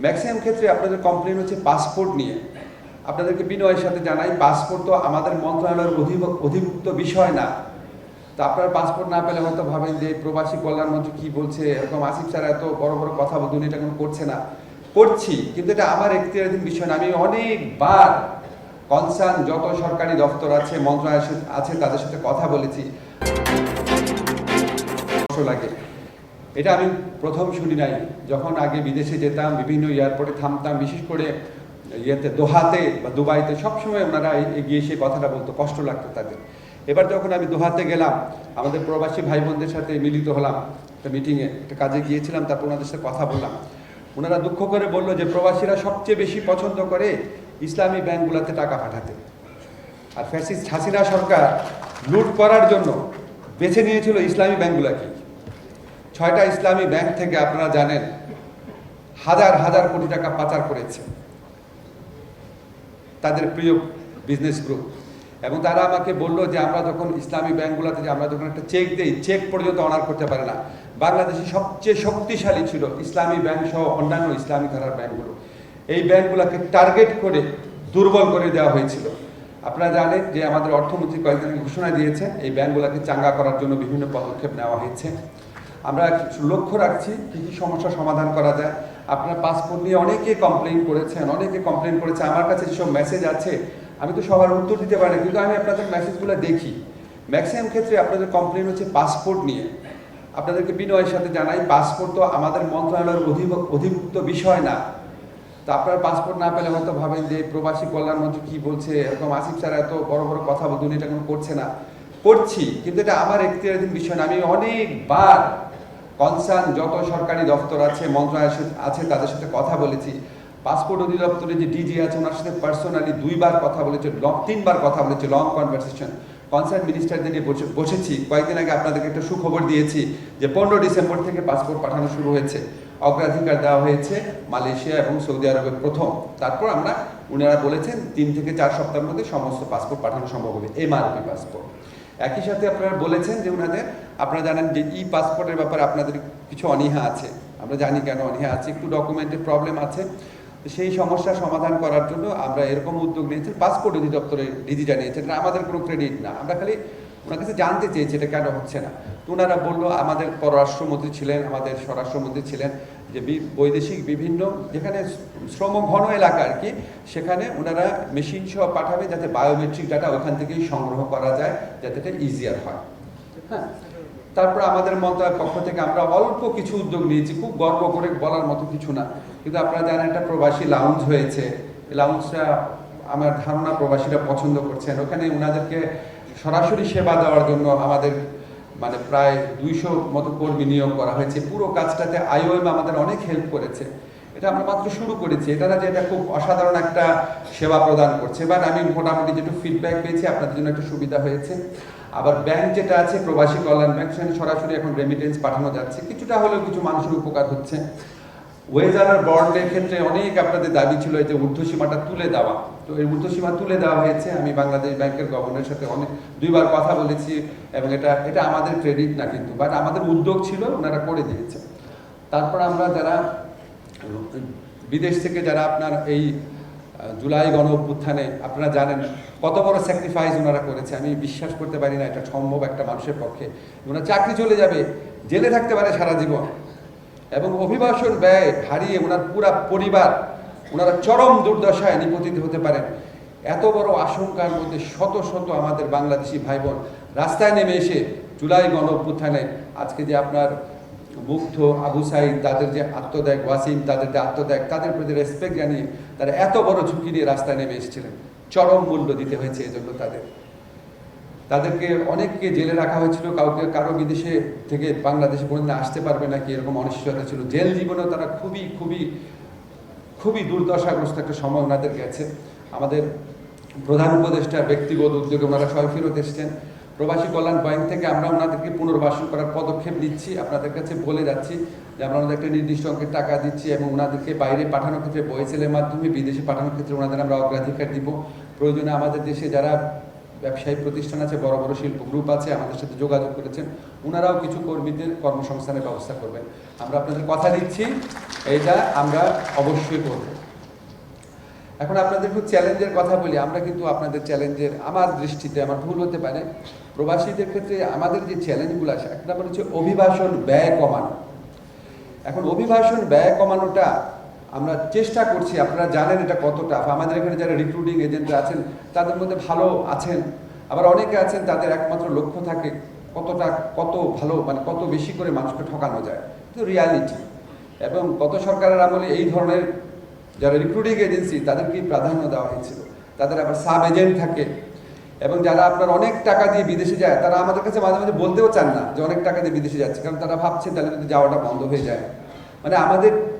Maximum ক্ষেত্রে আপনাদের complain হচ্ছে পাসপোর্ট নিয়ে। আপনাদেরকে বিনয়ের সাথে জানাই পাসপোর্ট তো আমাদের মন্ত্রণালয়ের অধিভুক- অধিভুক্ত বিষয় না। তো আপনারা পাসপোর্ট না পেলে হয়তো ভাবেন যে, প্রবাসী কল্যাণ মন্ত্রী কি বলছে, এরকম আসিফ স্যার এত বড় বড় কথা বলতে এটা কোনো করছে না। করছি, কিন্তু এটা আমার এখতিয়ারাধীন বিষয় না। আমি অনেকবার কনসার্ন যত সরকারি দপ্তর আছে মন্ত্রণালয় আছে, তাদের সাথে কথা বলেছি। লাগে। এটা আমি প্রথম শুনি নাই। যখন আগে বিদেশে যেতাম, বিভিন্ন এয়ারপোর্টে থামতাম, বিশেষ করে ইয়েতে, দোহাতে বা দুবাইতে, সবসময় ওনারা এগিয়ে এসে কথাটা বলতো, কষ্ট লাগতো তাদের। এবার যখন আমি দোহাতে গেলাম, আমাদের প্রবাসী ভাই বোনদের সাথে মিলিত হলাম, একটা মিটিংয়ে, একটা কাজে গিয়েছিলাম, তারপর ওনাদের সাথে কথা বললাম। ওনারা দুঃখ করে বলল যে, প্রবাসীরা সবচেয়ে বেশি পছন্দ করে ইসলামী ব্যাংকগুলোতে টাকা পাঠাতে। আর ফ্যাসিস্ট হাসিনা সরকার লুট করার জন্য বেছে নিয়েছিল ইসলামী ব্যাংকগুলোকে। ছয়টা ইসলামী ব্যাংক থেকে আপনারা জানেন, হাজার হাজার কোটি টাকা পাচার করেছে। তাদের প্রিয় বিজনেস গ্রুপ এবং তারা আমাকে বলল যে, আমরা যখন ইসলামী ব্যাংকগুলোতে যে আমরা যখন একটা চেক দিই চেক পর্যন্ত অনার করতে পারে না। বাংলাদেশে সবচেয়ে শক্তিশালী ছিল ইসলামী ব্যাংক সহ অন্যান্য ইসলামী ধারার ব্যাংকগুলো। এই ব্যাংকগুলোকে টার্গেট করে দুর্বল করে দেওয়া হয়েছিল। আপনারা জানেন যে, আমাদের অর্থমন্ত্রী কয়েকদিন ঘোষণা দিয়েছে এই ব্যাংকগুলোকে চাঙ্গা করার জন্য বিভিন্ন পদক্ষেপ নেওয়া হয়েছে। আমরা লক্ষ্য রাখছি, কী কী সমস্যা সমাধান করা যায়। আপনার পাসপোর্ট নিয়ে অনেকে কমপ্লেন করেছেন, অনেকে কমপ্লেন করেছে, আমার কাছে যেসব মেসেজ আছে, আমি তো সবার উত্তর দিতে পারি কিন্তু আমি আপনাদের মেসেজগুলো দেখি। ম্যাক্সিমাম ক্ষেত্রে আপনাদের কমপ্লেন হচ্ছে পাসপোর্ট নিয়ে। আপনাদেরকে বিনয়ের সাথে জানাই পাসপোর্ট তো আমাদের মন্ত্রণালয়ের অধিভুক- অধিভুক্ত বিষয় না। তো আপনারা পাসপোর্ট না পেলে হয়তো ভাবেন যে, প্রবাসী কল্যাণ মন্ত্রী কি বলছে, এরকম আসিফ স্যার এত বড় বড় কথা বলতে এটা কোনো করছে না। করছি, কিন্তু এটা আমার এখতিয়ারাধীন বিষয় না, আমি অনেকবার কনসার্ন যত সরকারি দপ্তর আছে, মন্ত্রণালয় আছে, তাদের সাথে কথা বলেছি। পাসপোর্ট অধিদপ্তরে যে ডিজি আছে, ওনার সাথে পার্সোনালি দুইবার কথা বলেছে তিনবার কথা বলেছে লং কনভারসেশন কনসার্ন মিনিস্টারদের নিয়ে বসে- বসেছি। কয়েকদিন আগে আপনাদেরকে একটা সুখবর দিয়েছি যে পনেরো ডিসেম্বর থেকে পাসপোর্ট পাঠানো শুরু হয়েছে। অগ্রাধিকার দেওয়া হয়েছে মালয়েশিয়া এবং সৌদি আরবের প্রথম। তারপর আমরা, উনারা বলেছেন, তিন থেকে চার সপ্তাহের মধ্যে সমস্ত পাসপোর্ট পাঠানো সম্ভব হবে, এমআরপি পাসপোর্ট। একই সাথে আপনারা বলেছেন যে ওনাদের, আপনারা জানেন যে ই পাসপোর্টের ব্যাপারে আপনাদের কিছু অনীহা আছে। আমরা জানি কেন অনীহা আছে, একটু ডকুমেন্টের প্রবলেম আছে। সেই সমস্যা সমাধান করার জন্য আমরা এরকম উদ্যোগ নিয়েছি, পাসপোর্ট অধিদপ্তরে ডিজিটা নিয়েছে। আমাদের কোনো ক্রেডিট না। আমরা খালি ওনার কাছে জানতে চেয়েছি, এটা কেন হচ্ছে না। তো ওনারা বলল, আমাদের পররাষ্ট্রমন্ত্রী ছিলেন, আমাদের স্বরাষ্ট্রমন্ত্রী ছিলেন যে বৈদেশিক বিভিন্ন, যেখানে শ্রম ঘন এলাকা আর কি, সেখানে ওনারা মেশিন সহ পাঠাবে যাতে বায়োমেট্রিক ডাটা ওখান থেকেই সংগ্রহ করা যায়, যাতে এটা ইজিয়ার হয়। হ্যাঁ তারপর আমাদের মন্ত্রণালয়ের পক্ষ থেকে আমরা অল্প কিছু উদ্যোগ নিয়েছি, খুব গর্ব করে বলার মতো কিছু না। কিন্তু আপনারা জানেন, একটা প্রবাসী লাউঞ্জ হয়েছে। লাউঞ্জটা আমার ধারণা প্রবাসীরা পছন্দ করছেন। ওখানে ওনাদেরকে সরাসরি সেবা দেওয়ার জন্য আমাদের মানে প্রায় দুইশো মতো কর্মী নিয়োগ করা হয়েছে। পুরো কাজটাতে আইওএম আমাদের অনেক হেল্প করেছে। এটা আমরা মাত্র শুরু করেছি। এটা যে এটা খুব অসাধারণ একটা সেবা প্রদান করছে বাট আমি মোটামুটি যেটু ফিডব্যাক পেয়েছি, আপনাদের জন্য একটা সুবিধা হয়েছে। আবার ব্যাংক যেটা আছে, প্রবাসী কল্যাণ ব্যাংক সেখানে সরাসরি এখন রেমিটেন্স পাঠানো যাচ্ছে। কিছুটা হলেও কিছু মানুষের উপকার হচ্ছে। ওয়েজার আর বন্ডের ক্ষেত্রে অনেক আপনাদের দাবি ছিল এই যে ঊর্ধ্বসীমাটা তুলে দেওয়া। তো এই ঊর্ধ্বসীমা তুলে দেওয়া হয়েছে। আমি বাংলাদেশ ব্যাংকের গভর্নরের সাথে অনেক, দুইবার কথা বলেছি এবং এটা এটা আমাদের ক্রেডিট না কিন্তু বাট আমাদের উদ্যোগ ছিল, ওনারা করে দিয়েছে। তারপর আমরা যারা, বিদেশ থেকে যারা আপনার এই জুলাই গণ অভ্যুত্থানে, আপনারা জানেন কত বড় স্যাক্রিফাইস ওনারা করেছে। আমি বিশ্বাস করতে পারি না, এটা সম্ভব একটা মানুষের পক্ষে। ওনার চাকরি চলে যাবে, জেলে থাকতে পারে সারা জীবন। এবং অভিবাসন ব্যয় হারিয়ে ওনার পুরা পরিবার, ওনারা চরম দুর্দশায় নিপতিত হতে পারেন। এত বড় আশঙ্কার মধ্যে শত শত আমাদের বাংলাদেশি ভাই বোন রাস্তায় নেমে এসে জুলাই গণ অভ্যুত্থানে আজকে যে আপনার মুগ্ধ আবু সাইদ, তাদের যে আত্মত্যাগ, ওয়াসিম, তাদের যে আত্মত্যাগ, তাদের প্রতি রেসপেক্ট জানিয়ে তারা এত বড় ঝুঁকি নিয়ে রাস্তায় নেমে এসেছিলেন। চরম মূল্য দিতে হয়েছে এজন্য তাদের। তাদেরকে অনেককে জেলে রাখা হয়েছিল, কাউকে কারও বিদেশে থেকে বাংলাদেশে কোনোদিন আসতে পারবে না কি এরকম অনিশ্চয়তা ছিল। জেল জীবনেও তারা খুবই খুবই খুবই দুর্দশাগ্রস্ত একটা সময় ওনাদের গেছে। আমাদের প্রধান উপদেষ্টা ব্যক্তিগত উদ্যোগে ওনারা সবাই ফেরত এসছেন। প্রবাসী কল্যাণ ব্যাংক থেকে আমরা ওনাদেরকে পুনর্বাসন করার পদক্ষেপ নিচ্ছি। আপনাদের কাছে বলে যাচ্ছি যে আমরা ওনাদের একটা নির্দিষ্ট অঙ্কের টাকা দিচ্ছি এবং ওনাদেরকে বাইরে পাঠানোর ক্ষেত্রে বয়েসেলের মাধ্যমে বিদেশে পাঠানোর ক্ষেত্রে ওনাদের আমরা অগ্রাধিকার দিব। প্রয়োজনে আমাদের দেশে যারা ব্যবসায়ী প্রতিষ্ঠান আছে, বড় বড় শিল্প গ্রুপ আছে, আমাদের সাথে যোগাযোগ করেছেন। ওনারাও কিছু কর্মীদের কর্মসংস্থানের ব্যবস্থা করবেন। আমরা আপনাদের কথা দিচ্ছি, এইটা আমরা অবশ্যই করব। এখন আপনাদের একটু চ্যালেঞ্জের কথা বলি, আমরা কিন্তু আপনাদের চ্যালেঞ্জের, আমার দৃষ্টিতে আমার ভুল হতে পারে। প্রবাসীদের ক্ষেত্রে আমাদের যে চ্যালেঞ্জগুলো আছে, এক নম্বর হচ্ছে অভিবাসন ব্যয় কমানো। এখন অভিবাসন ব্যয় কমানোটা আমরা চেষ্টা করছি, আপনারা জানেন এটা কত টাফ আমাদের এখানে যারা রিক্রুটিং এজেন্ট আছেন, তাদের মধ্যে ভালো আছেন। আবার অনেকে আছেন, তাদের একমাত্র লক্ষ্য থাকে কতটা, কত ভালো মানে কত বেশি করে মানুষকে ঠকানো যায়। কিন্তু রিয়ালিটি এবং গত সরকারের আমলে এই ধরনের যারা রিক্রুটিং এজেন্সি তাদেরকেই প্রাধান্য দেওয়া হয়েছিল। তাদের আবার সাব এজেন্ট থাকে। এবং যারা আপনার অনেক টাকা দিয়ে বিদেশে যায়, তারা আমাদের কাছে মাঝে মাঝে বলতেও চান না যে অনেক টাকা দিয়ে বিদেশে যাচ্ছে। কারণ তারা ভাবছে তাহলে যদি যাওয়াটা বন্ধ হয়ে যায়। মানে আমাদের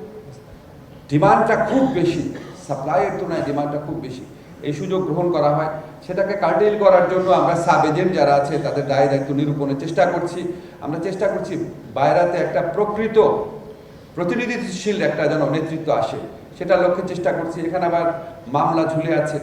ডিমান্ডটা খুব বেশি। সাপ্লাইয়ের তুলনায় ডিমান্ডটা খুব বেশি। এই সুযোগ গ্রহণ করা হয়। সেটাকে কার্টেল করার জন্য আমরা সাব এজেন্ট যারা আছে, তাদের দায় দায়িত্ব নিরূপণের চেষ্টা করছি। আমরা চেষ্টা করছি বাইরাতে একটা প্রকৃত প্রতিনিধিশীল একটা যেন নেতৃত্ব আসে সেটা লক্ষ্যে চেষ্টা করছি। এখানে আবার মামলা ঝুলে আছে।